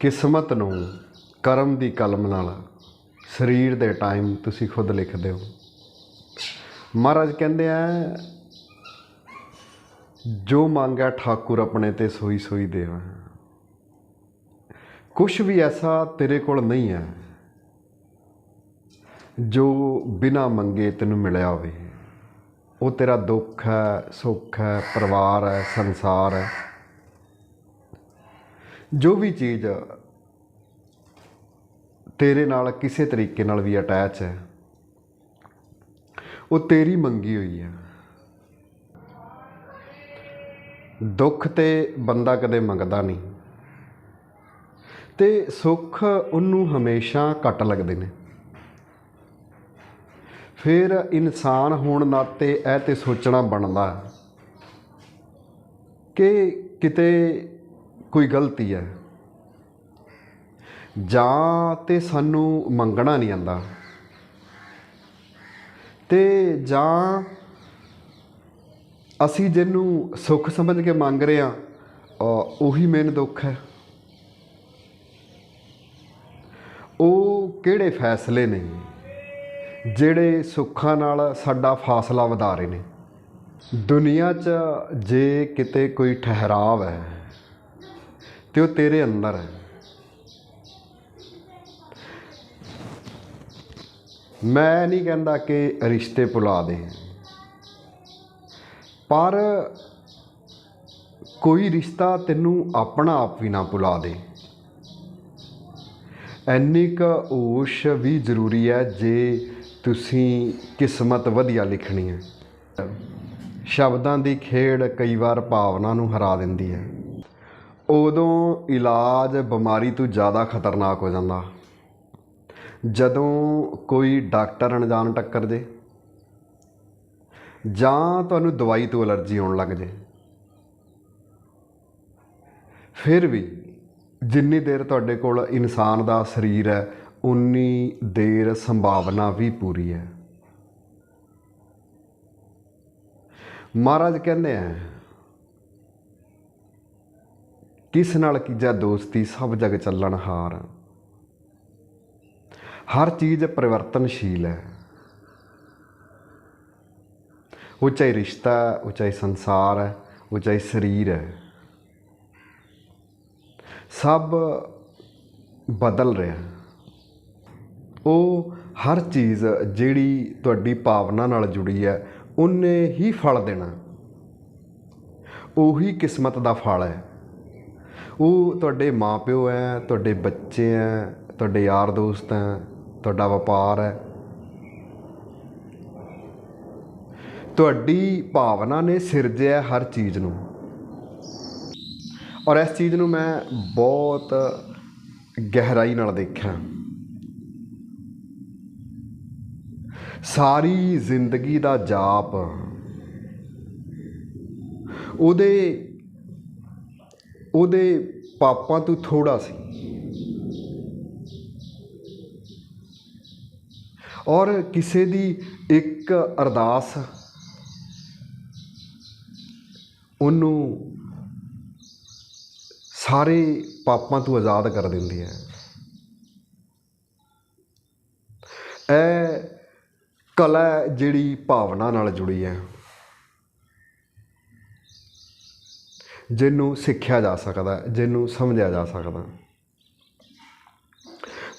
ਕਿਸਮਤ ਨੂੰ ਕਰਮ ਦੀ ਕਲਮ ਨਾਲ ਸਰੀਰ ਦੇ ਟਾਈਮ ਤੁਸੀਂ ਖੁਦ ਲਿਖਦੇ ਹੋ। ਮਹਾਰਾਜ ਕਹਿੰਦੇ ਆ, ਜੋ ਮੰਗਿਆ ਠਾਕੁਰ ਆਪਣੇ ਤੇ ਸੋਈ ਸੋਈ ਦੇਵਾ। ਕੁਝ ਵੀ ਐਸਾ ਤੇਰੇ ਕੋਲ ਨਹੀਂ ਹੈ, ਜੋ ਬਿਨਾ ਮੰਗੇ ਤੈਨੂੰ ਮਿਲਿਆ ਹੋਵੇ। ਉਹ ਤੇਰਾ ਦੁੱਖ ਹੈ, ਸੁੱਖ ਹੈ, ਪਰਿਵਾਰ ਹੈ, ਸੰਸਾਰ ਹੈ। ਜੋ ਵੀ ਚੀਜ਼ ਤੇਰੇ ਨਾਲ ਕਿਸੇ ਤਰੀਕੇ ਨਾਲ ਵੀ ਅਟੈਚ ਹੈ, ਉਹ ਤੇਰੀ ਮੰਗੀ ਹੋਈ ਹੈ। ਦੁੱਖ ਤੇ ਬੰਦਾ ਕਦੇ ਮੰਗਦਾ ਨਹੀਂ। ਤੇ ਸੁੱਖ ਉਹਨੂੰ ਹਮੇਸ਼ਾ ਘੱਟ ਲੱਗਦੇ ਨੇ। ਫਿਰ ਇਨਸਾਨ ਹੋਣ ਨਾਤੇ ਇਹ ਤੇ ਸੋਚਣਾ ਬਣਦਾ ਕਿ ਕਿਤੇ ਕੋਈ ਗਲਤੀ ਹੈ। ਜਾਂ ਤੇ ਸਾਨੂੰ ਮੰਗਣਾ ਨਹੀਂ ਆਂਦਾ ਤੇ ਜਾਂ ਅਸੀਂ ਜਿਹਨੂੰ ਸੁੱਖ ਸਮਝ ਕੇ ਮੰਗ ਰਹੇ ਆ ਉਹੀ ਮੇਨ ਦੁੱਖ ਹੈ। ਉਹ ਕਿਹੜੇ ਫੈਸਲੇ ਨੇ, ਜਿਹੜੇ ਸੁੱਖਾਂ ਨਾਲ ਸਾਡਾ ਫਾਸਲਾ ਵਧਾ ਰਹੇ ਨੇ। ਦੁਨੀਆ 'ਚ ਜੇ ਕਿਤੇ ਕੋਈ ਠਹਿਰਾਵ ਹੈ ਤੇ ਉਹ ਤੇਰੇ ਅੰਦਰ ਹੈ। ਮੈਂ ਨਹੀਂ ਕਹਿੰਦਾ ਕਿ ਰਿਸ਼ਤੇ ਭੁਲਾ ਦੇ। ਪਰ ਕੋਈ ਰਿਸ਼ਤਾ ਤੈਨੂੰ ਆਪਣਾ ਆਪ ਵੀ ਨਾ ਭੁਲਾ ਦੇ। ਐਨੀ ਕੁ ਹੋਸ਼ ਵੀ ਜ਼ਰੂਰੀ ਹੈ ਜੇ ਤੁਸੀਂ ਕਿਸਮਤ ਵਧੀਆ ਲਿਖਣੀ ਹੈ। ਸ਼ਬਦਾਂ ਦੀ ਖੇਡ ਕਈ ਵਾਰ ਭਾਵਨਾ ਨੂੰ ਹਰਾ ਦਿੰਦੀ ਹੈ। ਉਦੋਂ ਇਲਾਜ ਬਿਮਾਰੀ ਤੋਂ ਜ਼ਿਆਦਾ ਖਤਰਨਾਕ ਹੋ ਜਾਂਦਾ। ਜਦੋਂ ਕੋਈ ਡਾਕਟਰ ਅਣਜਾਣ ਟੱਕਰ ਜੇ ਜਾਂ ਤੁਹਾਨੂੰ ਦਵਾਈ ਤੋਂ ਅਲਰਜੀ ਹੋਣ ਲੱਗ ਜੇ, ਫਿਰ ਵੀ ਜਿੰਨੀ ਦੇਰ ਤੁਹਾਡੇ ਕੋਲ ਇਨਸਾਨ ਦਾ ਸਰੀਰ ਹੈ, ਉਨੀ ਦੇਰ ਸੰਭਾਵਨਾ ਵੀ ਪੂਰੀ ਹੈ। ਮਹਾਰਾਜ ਕਹਿੰਦੇ ਆ ਕਿਸ ਨਾਲ ਕੀਜਾ ਦੋਸਤੀ ਸਭ ਜਗ ਚੱਲਣ ਹਾਰ? ਹਰ ਚੀਜ਼ ਪਰਿਵਰਤਨਸ਼ੀਲ ਹੈ। ਉਹ ਚਾਹੇ ਰਿਸ਼ਤਾ ਉਹ ਚਾਹੇ ਸੰਸਾਰ ਹੈ ਉਹ ਚਾਹੇ ਸਰੀਰ ਹੈ। ਸਭ ਬਦਲ ਰਿਹਾ ਉਹ ਹਰ ਚੀਜ਼ ਜਿਹੜੀ ਤੁਹਾਡੀ ਭਾਵਨਾ ਨਾਲ ਜੁੜੀ ਹੈ, ਉਹਨੇ ਹੀ ਫਲ ਦੇਣਾ। ਉਹੀ ਕਿਸਮਤ ਦਾ ਫਲ ਹੈ। ਉਹ ਤੁਹਾਡੇ ਮਾਪਿਓ ਹੈ ਤੁਹਾਡੇ ਬੱਚੇ ਹੈ ਤੁਹਾਡੇ ਯਾਰ ਦੋਸਤ ਹੈ ਤੁਹਾਡਾ ਵਪਾਰ ਹੈ ਤੁਹਾਡੀ ਭਾਵਨਾ ਨੇ ਸਿਰਜਿਆ ਹਰ ਚੀਜ਼ ਨੂੰ। ਔਰ ਇਸ ਚੀਜ਼ ਨੂੰ ਮੈਂ ਬਹੁਤ ਗਹਿਰਾਈ ਨਾਲ ਦੇਖਿਆ। ਸਾਰੀ ਜ਼ਿੰਦਗੀ ਦਾ ਜਾਪ, ਉਹਦੇ ਉਹਦੇ ਪਾਪਾਂ ਤੋਂ ਥੋੜਾ ਸੀ। ਔਰ ਕਿਸੇ ਦੀ ਇੱਕ ਅਰਦਾਸ, ਉਹਨੂੰ ਸਾਰੇ ਪਾਪਾਂ ਤੋਂ ਆਜ਼ਾਦ ਕਰ ਦਿੰਦੀ ਹੈ। ਇਹ ਕਲਾ ਜਿਹੜੀ ਭਾਵਨਾ ਨਾਲ ਜੁੜੀ ਹੈ। ਜਿਹਨੂੰ ਸਿੱਖਿਆ ਜਾ ਸਕਦਾ, ਜਿਹਨੂੰ ਸਮਝਿਆ ਜਾ ਸਕਦਾ।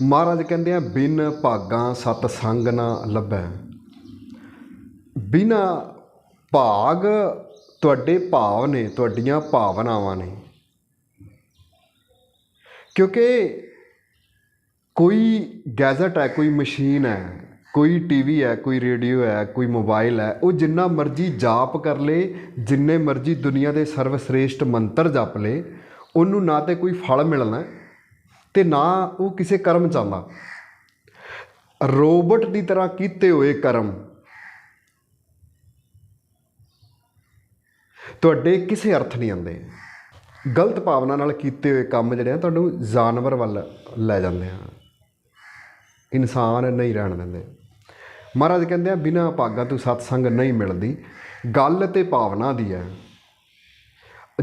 ਮਹਾਰਾਜ ਕਹਿੰਦੇ ਆ, ਬਿਨ ਭਾਗਾਂ ਸਤ ਸੰਗ ਨਾ ਲੱਭੈ। ਬਿਨਾ ਭਾਗ ਤੁਹਾਡੇ ਭਾਵ ਨੇ, ਤੁਹਾਡੀਆਂ ਭਾਵਨਾਵਾਂ ਨੇ। ਕਿਉਂਕਿ ਕੋਈ ਗੈਜ਼ਟ ਹੈ, ਕੋਈ ਮਸ਼ੀਨ ਹੈ ਕੋਈ ਟੀਵੀ ਹੈ, ਕੋਈ ਰੇਡੀਓ ਹੈ, ਕੋਈ ਮੋਬਾਈਲ ਹੈ, ਉਹ ਜਿੰਨਾ ਮਰਜ਼ੀ ਜਾਪ ਕਰ ਲੇ, ਜਿੰਨੇ ਮਰਜ਼ੀ ਦੁਨੀਆ ਦੇ ਸਰਵਸ੍ਰੇਸ਼ਟ ਮੰਤਰ ਜਪ ਲੇ, ਉਹਨੂੰ ਨਾ ਤੇ ਕੋਈ ਫਲ ਮਿਲਣਾ ਤੇ ਨਾ ਉਹ ਕਿਸੇ ਕਰਮ ਚਾਹੁੰਦਾ ਰੋਬਟ ਦੀ ਤਰ੍ਹਾਂ ਕੀਤੇ ਹੋਏ ਕਰਮ। ਤੁਹਾਡੇ ਕਿਸੇ ਅਰਥ ਨਹੀਂ ਆਉਂਦੇ। ਗਲਤ ਭਾਵਨਾ ਨਾਲ ਕੀਤੇ ਹੋਏ ਕੰਮ ਜਿਹੜੇ ਆ, ਤੁਹਾਨੂੰ ਜਾਨਵਰ ਵੱਲ ਲੈ ਜਾਂਦੇ ਆ। ਇਨਸਾਨ ਨਹੀਂ ਰਹਿਣ ਦਿੰਦੇ। ਮਹਾਰਾਜ ਕਹਿੰਦੇ ਆ, ਬਿਨਾ ਭਾਗਾ ਤੋਂ ਸਤਸੰਗ ਨਹੀਂ ਮਿਲਦੀ। ਗੱਲ ਤੇ ਭਾਵਨਾ ਦੀ ਹੈ।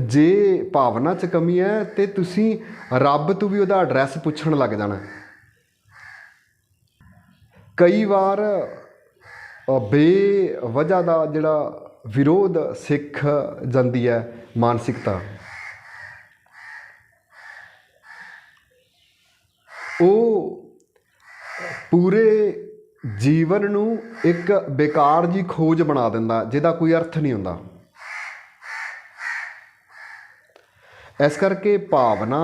ਜੇ ਭਾਵਨਾ 'ਚ ਕਮੀ ਹੈ, ਤੇ ਤੁਸੀਂ ਰੱਬ ਤੋਂ ਵੀ ਉਹਦਾ ਐਡਰੈਸ ਪੁੱਛਣ ਲੱਗ ਜਾਣਾ। ਕਈ ਵਾਰ ਬੇਵਜ੍ਹਾ ਦਾ ਜਿਹੜਾ ਵਿਰੋਧ ਸਿੱਖ ਜਾਂਦੀ ਹੈ ਮਾਨਸਿਕਤਾ, ਉਹ ਜੀਵਨ ਨੂੰ ਇੱਕ ਬੇਕਾਰ ਜੀ ਖੋਜ ਬਣਾ ਦਿੰਦਾ, ਜਿਹਦਾ ਕੋਈ ਅਰਥ ਨਹੀਂ ਹੁੰਦਾ। ਇਸ ਕਰਕੇ ਭਾਵਨਾ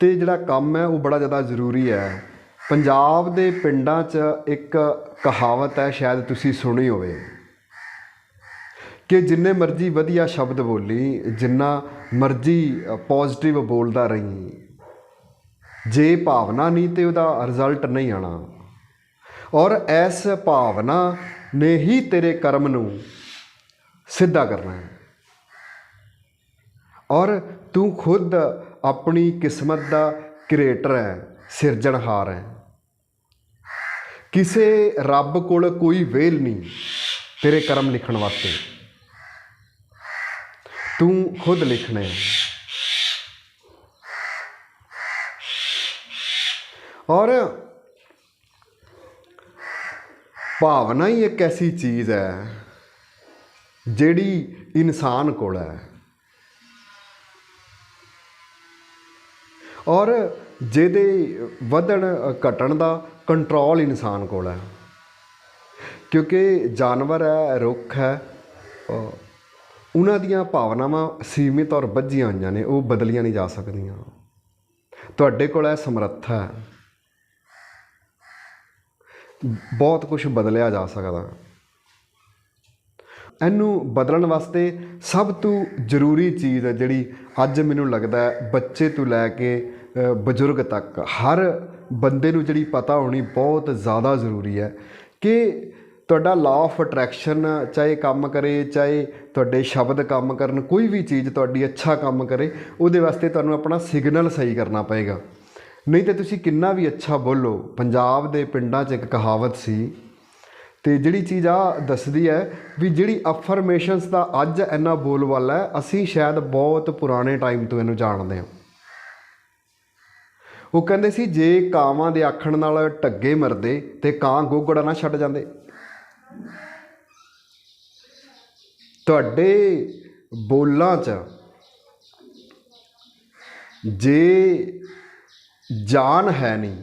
ਤੇ ਜਿਹੜਾ ਕੰਮ ਹੈ, ਉਹ ਬੜਾ ਜ਼ਿਆਦਾ ਜ਼ਰੂਰੀ ਹੈ। ਪੰਜਾਬ ਦੇ ਪਿੰਡਾਂ 'ਚ ਇੱਕ ਕਹਾਵਤ ਹੈ, ਸ਼ਾਇਦ ਤੁਸੀਂ ਸੁਣੀ ਹੋਵੇ, ਕਿ ਜਿੰਨੇ ਮਰਜ਼ੀ ਵਧੀਆ ਸ਼ਬਦ ਬੋਲੀ, ਜਿੰਨਾ ਮਰਜ਼ੀ ਪੋਜ਼ਿਟਿਵ ਬੋਲਦਾ ਰਹੀ, ਜੇ ਭਾਵਨਾ ਨਹੀਂ ਤੇ ਉਹਦਾ ਰਿਜ਼ਲਟ ਨਹੀਂ ਆਣਾ ਔਰ ਇਸ ਭਾਵਨਾ ਨੇ ਹੀ ਤੇਰੇ ਕਰਮ ਨੂੰ ਸਿੱਧਾ ਕਰਨਾ ਹੈ। ਔਰ ਤੂੰ ਖੁਦ ਆਪਣੀ ਕਿਸਮਤ ਦਾ ਕ੍ਰੀਏਟਰ ਹੈ, ਸਿਰਜਣਹਾਰ ਹੈ। ਕਿਸੇ ਰੱਬ ਕੋਲ ਕੋਈ ਵੇਲ ਨਹੀਂ ਤੇਰੇ ਕਰਮ ਲਿਖਣ ਵਾਸਤੇ। ਤੂੰ ਖੁਦ ਲਿਖਣਾ ਹੈ। ਔਰ ਭਾਵਨਾ ਹੀ ਇੱਕ ਐਸੀ ਚੀਜ਼ ਹੈ ਜਿਹੜੀ ਇਨਸਾਨ ਕੋਲ ਹੈ। ਔਰ ਜਿਹਦੇ ਵਧਣ ਘਟਣ ਦਾ ਕੰਟਰੋਲ ਇਨਸਾਨ ਕੋਲ ਹੈ। ਕਿਉਂਕਿ ਜਾਨਵਰ ਹੈ, ਰੁੱਖ ਹੈ ਉਹਨਾਂ ਦੀਆਂ ਭਾਵਨਾਵਾਂ ਸੀਮਿਤ ਔਰ ਬੱਝੀਆਂ ਹੋਈਆਂ ਨੇ, ਉਹ ਬਦਲੀਆਂ ਨਹੀਂ ਜਾ ਸਕਦੀਆਂ। ਤੁਹਾਡੇ ਕੋਲ ਇਹ ਸਮਰੱਥਾ ਹੈ। ਬਹੁਤ ਕੁਝ ਬਦਲਿਆ ਜਾ ਸਕਦਾ। ਇਹਨੂੰ ਬਦਲਣ ਵਾਸਤੇ ਸਭ ਤੋਂ ਜ਼ਰੂਰੀ ਚੀਜ਼ ਹੈ ਜਿਹੜੀ ਅੱਜ ਮੈਨੂੰ ਲੱਗਦਾ ਹੈ ਬੱਚੇ ਤੋਂ ਲੈ ਕੇ ਬਜ਼ੁਰਗ ਤੱਕ, ਹਰ ਬੰਦੇ ਨੂੰ ਜਿਹੜੀ ਪਤਾ ਹੋਣੀ ਬਹੁਤ ਜ਼ਿਆਦਾ ਜ਼ਰੂਰੀ ਹੈ ਕਿ ਤੁਹਾਡਾ ਲਾਅ ਆਫ ਅਟਰੈਕਸ਼ਨ ਚਾਹੇ ਕੰਮ ਕਰੇ, ਚਾਹੇ ਤੁਹਾਡੇ ਸ਼ਬਦ ਕੰਮ ਕਰਨ, ਕੋਈ ਵੀ ਚੀਜ਼ ਤੁਹਾਡੀ ਅੱਛਾ ਕੰਮ ਕਰੇ, ਉਹਦੇ ਵਾਸਤੇ ਤੁਹਾਨੂੰ ਆਪਣਾ ਸਿਗਨਲ ਸਹੀ ਕਰਨਾ ਪਏਗਾ। ਨਹੀਂ ਤੇ ਤੁਸੀਂ ਕਿੰਨਾ ਵੀ ਅੱਛਾ ਬੋਲੋ, ਪੰਜਾਬ ਦੇ ਪਿੰਡਾਂ 'ਚ ਇੱਕ ਕਹਾਵਤ ਸੀ ਤੇ ਜਿਹੜੀ ਚੀਜ਼ ਆ ਦੱਸਦੀ ਹੈ ਵੀ ਜਿਹੜੀ ਅਫਰਮੇਸ਼ਨਸ ਦਾ ਅੱਜ ਇੰਨਾ ਬੋਲਬਾਲਾ ਹੈ, ਅਸੀਂ ਸ਼ਾਇਦ ਬਹੁਤ ਪੁਰਾਣੇ ਟਾਈਮ ਤੋਂ ਇਹਨੂੰ ਜਾਣਦੇ ਹਾਂ। ਉਹ ਕਹਿੰਦੇ ਸੀ, ਜੇ ਕਾਵਾਂ ਦੇ ਆਖਣ ਨਾਲ ਢੱਗੇ ਮਰਦੇ ਤੇ ਕਾਂ ਗੋਗੜਾ ਨਾ ਛੱਡ ਜਾਂਦੇ। ਤੁਹਾਡੇ ਬੋਲਾਂ 'ਚ ਜੇ ਜਾਨ ਹੈ ਨਹੀਂ।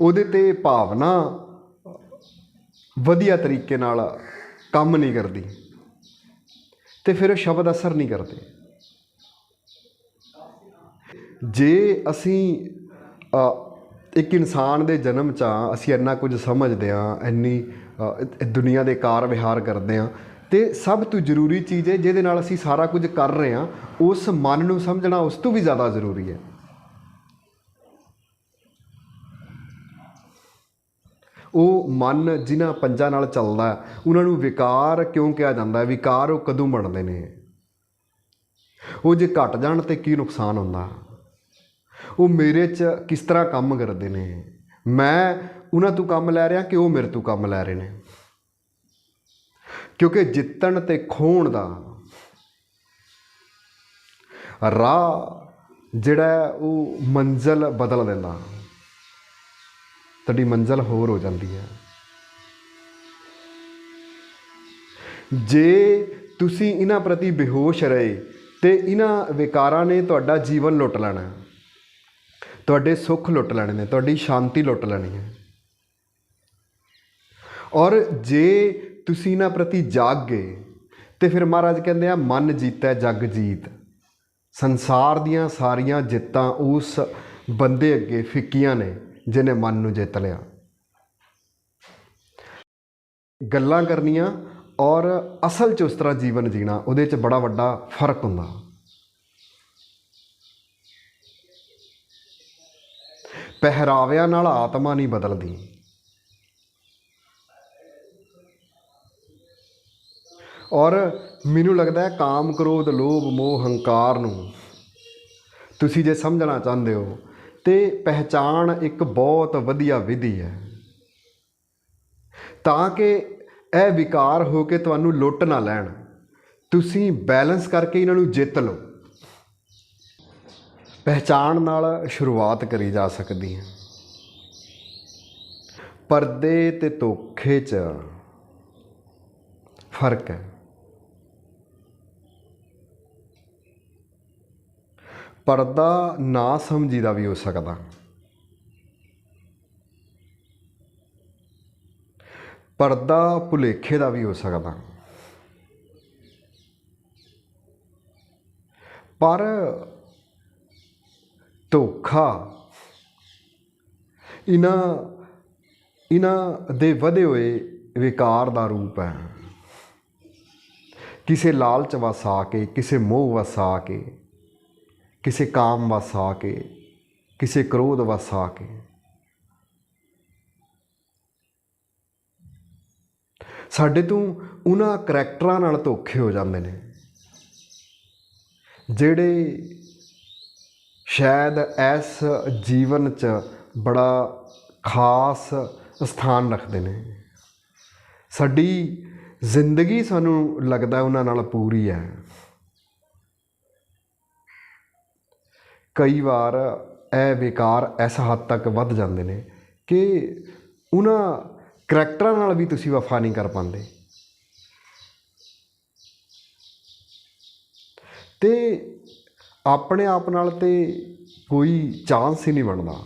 ਉਹਦੇ ਤੇ ਭਾਵਨਾ ਵਧੀਆ ਤਰੀਕੇ ਨਾਲ ਕੰਮ ਨਹੀਂ ਕਰਦੀ ਤੇ ਫਿਰ ਉਹ ਸ਼ਬਦ ਅਸਰ ਨਹੀਂ ਕਰਦੇ। ਜੇ ਅਸੀਂ ਇੱਕ ਇਨਸਾਨ ਦੇ ਜਨਮ 'ਚ ਹਾਂ, ਅਸੀਂ ਇੰਨਾ ਕੁਝ ਸਮਝਦੇ ਹਾਂ ਇੰਨੀ ਦੁਨੀਆ ਦੇ ਕਾਰ ਵਿਹਾਰ ਕਰਦੇ ਹਾਂ ਤੇ ਸਭ ਤੋਂ ਜ਼ਰੂਰੀ ਚੀਜ਼ ਹੈ, ਜਿਹਦੇ ਨਾਲ ਅਸੀਂ ਸਾਰਾ ਕੁਝ ਕਰ ਰਹੇ ਹਾਂ, ਉਸ ਮਨ ਨੂੰ ਸਮਝਣਾ ਉਸ ਤੋਂ ਵੀ ਜ਼ਿਆਦਾ ਜ਼ਰੂਰੀ ਹੈ। ਉਹ ਮਨ ਜਿਨ੍ਹਾਂ ਪੰਜਾਂ ਨਾਲ ਚੱਲਦਾ ਉਹਨਾਂ ਨੂੰ ਵਿਕਾਰ ਕਿਉਂ ਕਿਹਾ ਜਾਂਦਾ ਵਿਕਾਰ ਉਹ ਕਦੋਂ ਬਣਦੇ ਨੇ? ਉਹ ਜੇ ਘਟ ਜਾਣ ਤੇ ਕੀ ਨੁਕਸਾਨ ਹੁੰਦਾ? ਉਹ ਮੇਰੇ 'ਚ ਕਿਸ ਤਰ੍ਹਾਂ ਕੰਮ ਕਰਦੇ ਨੇ? ਮੈਂ ਉਹਨਾਂ ਤੋਂ ਕੰਮ ਲੈ ਰਿਹਾ ਕਿ ਉਹ ਮੇਰੇ ਤੋਂ ਕੰਮ ਲੈ ਰਹੇ ਨੇ? ਕਿਉਂਕਿ ਜਿੱਤਣ ਤੇ ਖੋਣ ਦਾ ਰਾਹ ਜਿਹੜਾ ਉਹ ਮੰਜ਼ਲ ਬਦਲ ਦਿੰਦਾ। ਤੁਹਾਡੀ ਮੰਜ਼ਲ ਹੋਰ ਹੋ ਜਾਂਦੀ ਹੈ। ਜੇ ਤੁਸੀਂ ਇਹਨਾਂ ਪ੍ਰਤੀ ਬੇਹੋਸ਼ ਰਹੇ ਤੇ ਇਹਨਾਂ ਵਿਕਾਰਾਂ ਨੇ ਤੁਹਾਡਾ ਜੀਵਨ ਲੁੱਟ ਲੈਣਾ ਤੁਹਾਡੇ ਸੁੱਖ ਲੁੱਟ ਲੈਣੇ ਨੇ, ਤੁਹਾਡੀ ਸ਼ਾਂਤੀ ਲੁੱਟ ਲੈਣੀ ਹੈ। ਔਰ ਜੇ ਤੁਸੀਂ ਇਹਨਾਂ ਪ੍ਰਤੀ ਜਾਗ ਗਏ ਤੇ ਫਿਰ ਮਹਾਰਾਜ ਕਹਿੰਦੇ ਆ, ਮਨ ਜੀਤੈ, ਜਗ ਜੀਤ। ਸੰਸਾਰ ਦੀਆਂ ਸਾਰੀਆਂ ਜਿੱਤਾਂ ਉਸ ਬੰਦੇ ਅੱਗੇ ਫਿੱਕੀਆਂ ਨੇ, ਜਿਹਨੇ ਮਨ ਨੂੰ ਜਿੱਤ ਲਿਆ। ਗੱਲਾਂ ਕਰਨੀਆਂ ਔਰ ਅਸਲ 'ਚ ਉਸ ਤਰ੍ਹਾਂ ਜੀਵਨ ਜੀਣਾ, ਉਹਦੇ 'ਚ ਬੜਾ ਵੱਡਾ ਫ਼ਰਕ ਹੁੰਦਾ। ਪਹਿਰਾਵਿਆਂ ਨਾਲ ਆਤਮਾ ਨਹੀਂ ਬਦਲਦੀ। ਔਰ ਮੈਨੂੰ ਲੱਗਦਾ ਹੈ ਕਾਮ ਕ੍ਰੋਧ, ਲੋਭ, ਮੋਹ, ਹੰਕਾਰ ਨੂੰ ਤੁਸੀਂ ਜੇ ਸਮਝਣਾ ਚਾਹੁੰਦੇ ਹੋ, ਤੇ ਪਹਿਚਾਣ ਇੱਕ ਬਹੁਤ ਵਧੀਆ ਵਿਧੀ ਹੈ। ਤਾਂ ਕਿ ਇਹ ਵਿਕਾਰ ਹੋ ਕੇ ਤੁਹਾਨੂੰ ਲੁੱਟ ਨਾ ਲੈਣ, ਤੁਸੀਂ ਬੈਲੈਂਸ ਕਰਕੇ ਇਹਨਾਂ ਨੂੰ ਜਿੱਤ ਲਓ। ਪਹਿਚਾਣ ਨਾਲ ਸ਼ੁਰੂਆਤ ਕਰੀ ਜਾ ਸਕਦੀ ਹੈ। ਪਰਦੇ ਤੇ ਧੋਖੇ 'ਚ ਫ਼ਰਕ ਹੈ। ਪਰਦਾ ਨਾ ਸਮਝੀ ਦਾ ਵੀ ਹੋ ਸਕਦਾ। ਪਰਦਾ ਭੁਲੇਖੇ ਦਾ ਵੀ ਹੋ ਸਕਦਾ। ਪਰ ਧੋਖਾ ਇਹਨਾਂ ਇਹਨਾਂ ਦੇ ਵਧੇ ਹੋਏ ਵਿਕਾਰ ਦਾ ਰੂਪ ਹੈ। ਕਿਸੇ ਲਾਲਚ ਵਸਾ ਕੇ, ਕਿਸੇ ਮੋਹ ਵਸਾ ਕੇ ਕਿਸੇ ਕਾਮ ਆ ਕੇ, ਕਿਸੇ ਕ੍ਰੋਧ ਵਸਾ ਕੇ। ਸਾਡੇ ਤੋਂ ਉਹਨਾਂ ਕਰੈਕਟਰਾਂ ਨਾਲ ਧੋਖੇ ਹੋ ਜਾਂਦੇ ਨੇ, ਜਿਹੜੇ ਸ਼ਾਇਦ ਇਸ ਜੀਵਨ 'ਚ ਬੜਾ ਖਾਸ ਸਥਾਨ ਰੱਖਦੇ ਨੇ। ਸਾਡੀ ਜ਼ਿੰਦਗੀ ਸਾਨੂੰ ਲੱਗਦਾ ਉਹਨਾਂ ਨਾਲ ਪੂਰੀ ਹੈ। ਕਈ ਵਾਰ ਇਹ ਵਿਕਾਰ ਇਸ ਹੱਦ ਤੱਕ ਵੱਧ ਜਾਂਦੇ ਨੇ ਕਿ ਉਹਨਾਂ ਕਰੈਕਟਰਾਂ ਨਾਲ ਵੀ ਤੁਸੀਂ ਵਫਾ ਨਹੀਂ ਕਰ ਪਾਉਂਦੇ। ਤੇ ਆਪਣੇ ਆਪ ਨਾਲ ਤੇ ਕੋਈ ਚਾਂਸ ਹੀ ਨਹੀਂ ਬਣਦਾ।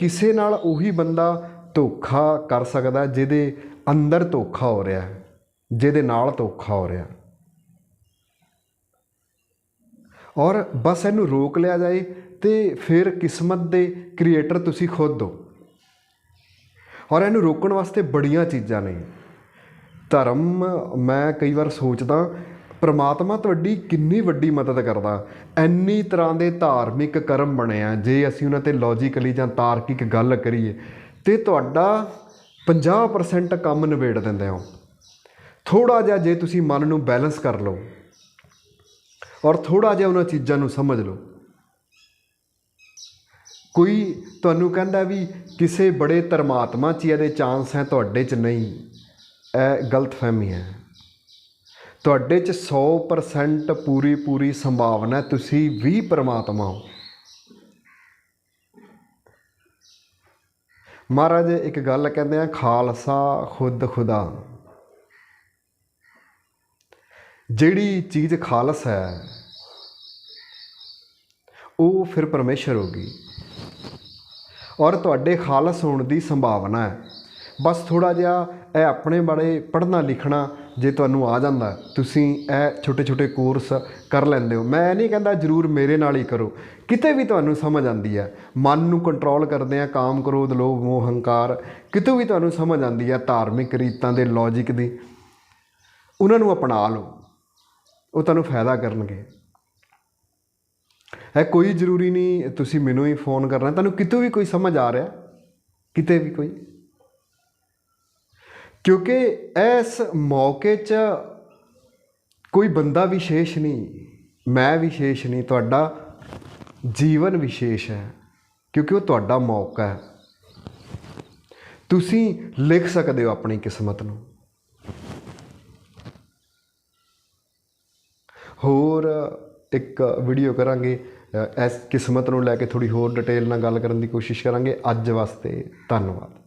ਕਿਸੇ ਨਾਲ ਉਹੀ ਬੰਦਾ ਧੋਖਾ ਕਰ ਸਕਦਾ ਜਿਹਦੇ ਅੰਦਰ ਧੋਖਾ ਹੋ ਰਿਹਾ ਹੈ, ਜਿਹਦੇ ਨਾਲ ਧੋਖਾ ਹੋ ਰਿਹਾ ਔਰ ਬਸ ਇਹਨੂੰ ਰੋਕ ਲਿਆ ਜਾਏ ਤੇ ਫਿਰ ਕਿਸਮਤ ਦੇ ਕ੍ਰੀਏਟਰ ਤੁਸੀਂ ਖੁਦ ਹੋ। ਔਰ ਇਹਨੂੰ ਰੋਕਣ ਵਾਸਤੇ ਬੜੀਆਂ ਚੀਜ਼ਾਂ ਨੇ। ਧਰਮ, ਮੈਂ ਕਈ ਵਾਰ ਸੋਚਦਾ, ਪ੍ਰਮਾਤਮਾ ਤੁਹਾਡੀ ਕਿੰਨੀ ਵੱਡੀ ਮਦਦ ਕਰਦਾ। ਇੰਨੀ ਤਰ੍ਹਾਂ ਦੇ ਧਾਰਮਿਕ ਕਰਮ ਬਣੇ ਆ, ਜੇ ਅਸੀਂ ਉਹਨਾਂ ਤੇ ਲੌਜੀਕਲੀ ਜਾਂ ਤਾਰਕਿਕ ਗੱਲ ਕਰੀਏ, ਤੇ ਤੁਹਾਡਾ 50% ਕੰਮ ਨਿਬੇੜ ਦਿੰਦੇ ਹੋ। ਥੋੜਾ ਜਿਹਾ ਜੇ ਤੁਸੀਂ ਮਨ ਨੂੰ ਬੈਲੈਂਸ ਕਰ ਲਓ ਔਰ ਥੋੜਾ ਜਿਹਾ ਉਹਨਾਂ ਚੀਜ਼ਾਂ ਨੂੰ ਸਮਝ ਲਓ। ਕੋਈ ਤੁਹਾਨੂੰ ਕਹਿੰਦਾ ਵੀ ਕਿਸੇ ਬੜੇ ਧਰਮਾਤਮਾ 'ਚ ਹੀ ਇਹਦੇ ਚਾਂਸ ਹੈ, ਤੁਹਾਡੇ 'ਚ ਨਹੀਂ। ਇਹ ਗਲਤਫਹਿਮੀ ਹੈ। ਤੁਹਾਡੇ 'ਚ 100% ਪੂਰੀ ਪੂਰੀ ਸੰਭਾਵਨਾ ਤੁਸੀਂ ਵੀ ਪਰਮਾਤਮਾ ਹੋ। ਮਹਾਰਾਜ ਇੱਕ ਗੱਲ ਕਹਿੰਦੇ ਆ, ਖਾਲਸਾ ਖੁਦ ਖੁਦਾ। ਜਿਹੜੀ ਚੀਜ਼ ਖਾਲਸ ਹੈ, ਉਹ ਫਿਰ ਪਰਮੇਸ਼ਰ ਹੋਗੀ ਔਰ ਤੁਹਾਡੇ ਖਾਲਸ ਹੋਣ ਦੀ ਸੰਭਾਵਨਾ ਹੈ। ਬਸ ਥੋੜਾ ਜਿਹਾ ਇਹ ਆਪਣੇ ਬਾਰੇ ਪੜ੍ਹਨਾ ਲਿਖਣਾ ਜੇ ਤੁਹਾਨੂੰ ਆ ਜਾਂਦਾ, ਤੁਸੀਂ ਇਹ ਛੋਟੇ ਛੋਟੇ ਕੋਰਸ ਕਰ ਲੈਂਦੇ ਹੋ। ਮੈਂ ਇਹ ਨਹੀਂ ਕਹਿੰਦਾ ਜਰੂਰ ਮੇਰੇ ਨਾਲ ਹੀ ਕਰੋ। ਕਿਤੇ ਵੀ ਤੁਹਾਨੂੰ ਸਮਝ ਆਂਦੀ ਹੈ, ਮਨ ਨੂੰ ਕੰਟਰੋਲ ਕਰਦੇ ਆ, ਕਾਮ, ਕ੍ਰੋਧ, ਲੋਭ, ਮੋਹ, ਹੰਕਾਰ, ਕਿਤੇ ਵੀ ਤੁਹਾਨੂੰ ਸਮਝ ਆਂਦੀ ਹੈ ਧਾਰਮਿਕ ਰੀਤਾਂ ਦੇ ਲੌਜੀਕ ਦੀ, ਉਹਨਾਂ ਨੂੰ ਅਪਣਾ ਲਓ। ਉਹ ਤੁਹਾਨੂੰ ਫਾਇਦਾ ਕਰਨਗੇ। ਹੈ, ਕੋਈ ਜ਼ਰੂਰੀ ਨਹੀਂ, ਤੁਸੀਂ ਮੈਨੂੰ ਹੀ ਫੋਨ ਕਰਨਾ ਤੁਹਾਨੂੰ ਕਿਤੋਂ ਵੀ ਕੋਈ ਸਮਝ ਆ ਰਿਹਾ? ਕਿਤੇ ਵੀ ਕੋਈ? ਕਿਉਂਕਿ ਇਸ ਮੌਕੇ 'ਚ ਕੋਈ ਬੰਦਾ ਵਿਸ਼ੇਸ਼ ਨਹੀਂ, ਮੈਂ ਵਿਸ਼ੇਸ਼ ਨਹੀਂ, ਤੁਹਾਡਾ ਜੀਵਨ ਵਿਸ਼ੇਸ਼ ਹੈ, ਕਿਉਂਕਿ ਉਹ ਤੁਹਾਡਾ ਮੌਕਾ ਹੈ। ਤੁਸੀਂ ਲਿਖ ਸਕਦੇ ਹੋ ਆਪਣੀ ਕਿਸਮਤ ਨੂੰ। ਹੋਰ ਇੱਕ ਵੀਡੀਓ ਕਰਾਂਗੇ ਇਸ ਕਿਸਮਤ ਨੂੰ ਲੈ ਕੇ ਥੋੜੀ ਹੋਰ ਡਿਟੇਲ ਨਾਲ ਗੱਲ ਕਰਨ ਦੀ ਕੋਸ਼ਿਸ਼ ਕਰਾਂਗੇ। ਅੱਜ ਵਾਸਤੇ ਧੰਨਵਾਦ।